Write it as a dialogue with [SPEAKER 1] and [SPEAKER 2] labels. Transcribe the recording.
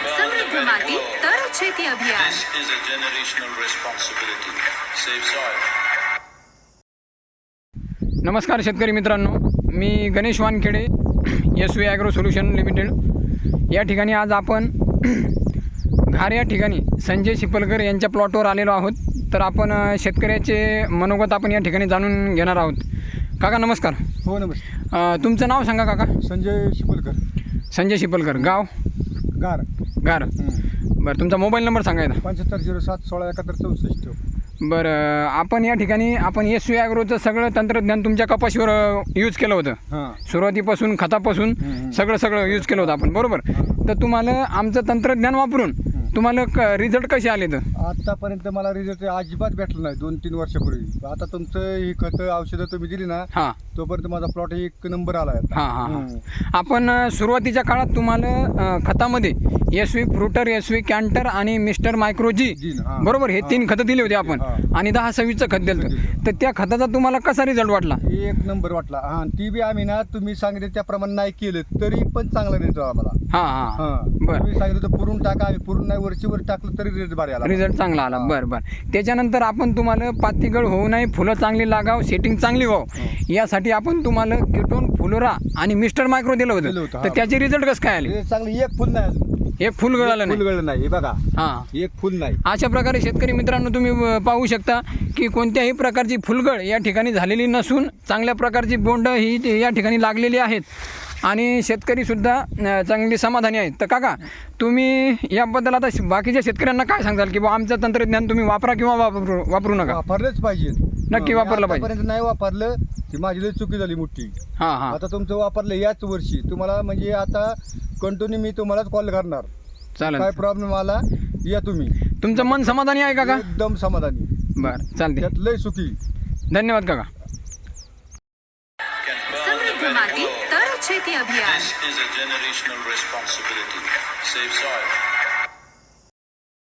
[SPEAKER 1] સમૃદ્ધ માટી તર છેતી અભિયાન
[SPEAKER 2] This is a generational responsibility. Save soil.
[SPEAKER 3] नमस्कार शेतकरी मित्रांनो मी Ganesh Wankhede S V agro solution limited या ठिकाणी आज आपण घार या ठिकाणी संजय शिपलकर यांच्या प्लॉटवर आलेलो आहोत तर आपण अ, शेतकऱ्याचे मनोगत आपण या ठिकाणी जाणून घेणार आहोत काका नमस्कार
[SPEAKER 4] हो नमस्ते
[SPEAKER 3] अ, तुमचं नाव सांगा काका
[SPEAKER 4] संजय शिपलकर
[SPEAKER 3] संजय शिपलकर गाव
[SPEAKER 4] गार.
[SPEAKER 3] गार. बरं तुमचा मोबाईल नंबर सांगायचा
[SPEAKER 4] पंच्याहत्तर झिरो सात सोळा एकाहत्तर चौसष्ट.
[SPEAKER 3] बरं आपण या ठिकाणी आपण एस व्ही ॲग्रोचं सगळं तंत्रज्ञान तुमच्या कपाशीवर यूज केलं होतं.
[SPEAKER 4] हां.
[SPEAKER 3] सुरुवातीपासून खतापासून. सगळं सगळं यूज केलं होतं आपण बरोबर? तर तुम्हाला आमचं तंत्रज्ञान वापरून तुम्हाला क रिझल्ट कसे आले तर?
[SPEAKER 4] आतापर्यंत मला रिझल्ट अजिबात भेटला नाही दोन तीन वर्षापूर्वी. आता तुमचं ही खतं औषधं तुम्ही दिली ना
[SPEAKER 3] हां.
[SPEAKER 4] तोपर्यंत माझा प्लॉट एक नंबर आला आहे
[SPEAKER 3] हां हां हां. आपण अ, सुरुवातीच्या काळात तुम्हाला अ, खतामध्ये S V Fruiter S V Canter आणि मिस्टर मायक्रोजी
[SPEAKER 4] जी ना, हां.
[SPEAKER 3] बरोबर हे. तीन खतं दिली होती आपण.
[SPEAKER 4] हां.
[SPEAKER 3] आणि दहा सव्वीसचं खत दिलं होतं. तर त्या खताचा तुम्हाला कसा रिझल्ट वाटला?
[SPEAKER 4] एक नंबर वाटला. हां ती बी आम्ही ना तुम्ही सांगितले त्याप्रमाणे नाही केलं तरी पण चांगला रिझल्ट आम्हाला
[SPEAKER 3] हां हां. बरं.
[SPEAKER 4] तुम्ही सांगितलं तर पुरून टाका आम्ही पुरून नाही वरची वर टाकलं तरी रिझल्ट भारी आला
[SPEAKER 3] रिझल्ट चांगला आला. बरं बरं. त्याच्यानंतर आपण तुम्हाला पातीगळ होऊ नये फुलं चांगली लागाव सेटिंग चांगली व्हावं. यासाठी आपण तुम्हाला किटोन फुलोरा आणि मिस्टर मायक्रो दिलं
[SPEAKER 4] दिलं
[SPEAKER 3] होतं
[SPEAKER 4] होतं,
[SPEAKER 3] तर
[SPEAKER 4] हा.
[SPEAKER 3] त्याचे रिझल्ट कसं काय आले?
[SPEAKER 4] चांगलं. एक फुल नाही अजून.
[SPEAKER 3] एक फुल गळालं
[SPEAKER 4] फुल
[SPEAKER 3] नाही.
[SPEAKER 4] गळलं नाही. हे बघा.
[SPEAKER 3] हां.
[SPEAKER 4] एक फुल नाही.
[SPEAKER 3] अशा प्रकारे शेतकरी मित्रांनो तुम्ही अ, पाहू शकता की कोणत्याही प्रकारची फुलगळ या ठिकाणी झालेली नसून चांगल्या प्रकारची बोंड ही या ठिकाणी लागलेली आहेत. आणि शेतकरीसुद्धा चांगली समाधानी आहेत. तर काका तुम्ही याबद्दल आता बाकीच्या शेतकऱ्यांना काय सांगाल? की बा आमचं तंत्रज्ञान तुम्ही वापरा किंवा वापरू वापरू नका?
[SPEAKER 4] वापरलंच पाहिजे.
[SPEAKER 3] नक्की वापरलं पाहिजे.
[SPEAKER 4] नाही वापरलं ती माझी लई चुकी झाली मोठी.
[SPEAKER 3] हां हां.
[SPEAKER 4] आता तुमचं वापरलं याच वर्षी. तुम्हाला म्हणजे आता कंटिन्यू मी तुम्हालाच कॉल करणार.
[SPEAKER 3] चालेल.
[SPEAKER 4] काय प्रॉब्लेम आला या तुम्ही.
[SPEAKER 3] तुमचं मन समाधानी आहे काका?
[SPEAKER 4] एकदम समाधानी.
[SPEAKER 3] बरं चालते
[SPEAKER 4] लय सुखी
[SPEAKER 3] धन्यवाद काका.
[SPEAKER 2] burn
[SPEAKER 1] સમૃદ્ધ
[SPEAKER 2] the
[SPEAKER 1] માટી
[SPEAKER 2] very
[SPEAKER 1] તર છેતી અભિયાન